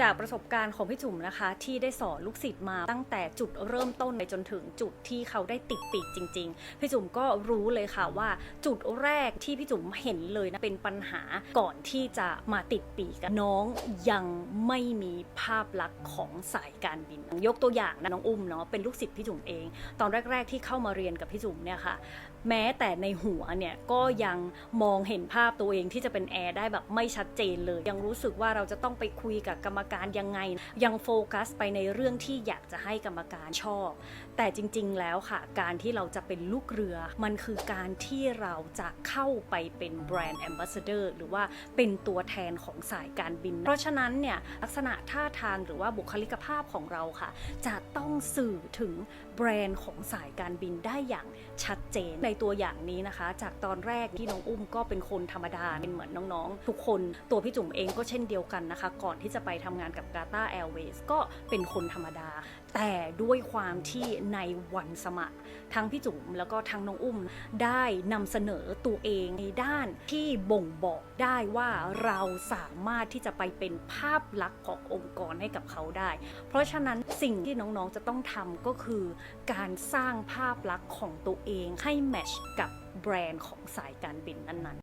จากประสบการณ์ของพี่จุ๋มนะคะ ที่ได้สอนลูกศิษย์มาตั้งแต่จุดเริ่มต้นไปจนถึงจุดที่เขาได้ติดปีกจริง ๆ พี่จุ๋มก็รู้เลยค่ะว่า จุดแรกที่พี่จุ๋มเห็นเลยนะเป็นปัญหาก่อนที่จะมาติดปีกน้องยังไม่มีภาพลักษณ์ของสายการบิน ยกตัวอย่างนะน้องอุ้มเนาะเป็นลูกศิษย์พี่จุ๋มเอง ตอนแรก ๆ ที่เข้ามาเรียนกับพี่จุ๋มเนี่ยค่ะแม้แต่ในหัวเนี่ยก็ยังมองเห็นภาพตัวเองที่จะเป็นแอร์ได้แบบไม่ชัดเจนเลย ยังรู้สึกว่าเราจะต้องไปคุยกับกรรมการยังไง ยังโฟกัสไปในเรื่องที่อยากจะให้กรรมการชอบ แต่จริง ๆ แล้วค่ะ การที่เราจะเป็นลูกเรือ มันคือการที่เราจะเข้าไปเป็นแบรนด์แอมบาสเดอร์หรือว่าเป็นตัวแทนของสายการบิน เพราะฉะนั้นเนี่ยลักษณะท่าทางหรือว่าบุคลิกภาพของเราค่ะ จะต้องสื่อถึงแบรนด์ของสายการบินได้อย่างชัดเจนในตัวอย่างนี้นะคะ จากตอนแรกที่น้องอุ้มก็เป็นคนธรรมดาเป็นเหมือนน้องๆ ทุกคนตัวพี่จุ๋มเองก็เช่นเดียวกันนะคะ ก่อนที่จะไปทำงานกับ Gata Airways ก็เป็นคนธรรมดา แต่ด้วยความที่ในวันสมัคร ทั้งพี่จุ๋มแล้วก็ทั้งน้องอุ้มได้นำเสนอตัวเองในด้านที่บ่งบอกได้ว่าเราสามารถที่จะไปเป็นภาพลักษณ์ขององค์กรให้กับเขาได้ เพราะฉะนั้นสิ่งที่น้องๆจะต้องทำก็คือ การสร้างภาพลักษณ์ของตัวเองให้แมทช์กับแบรนด์ของสายการบินนั้นๆ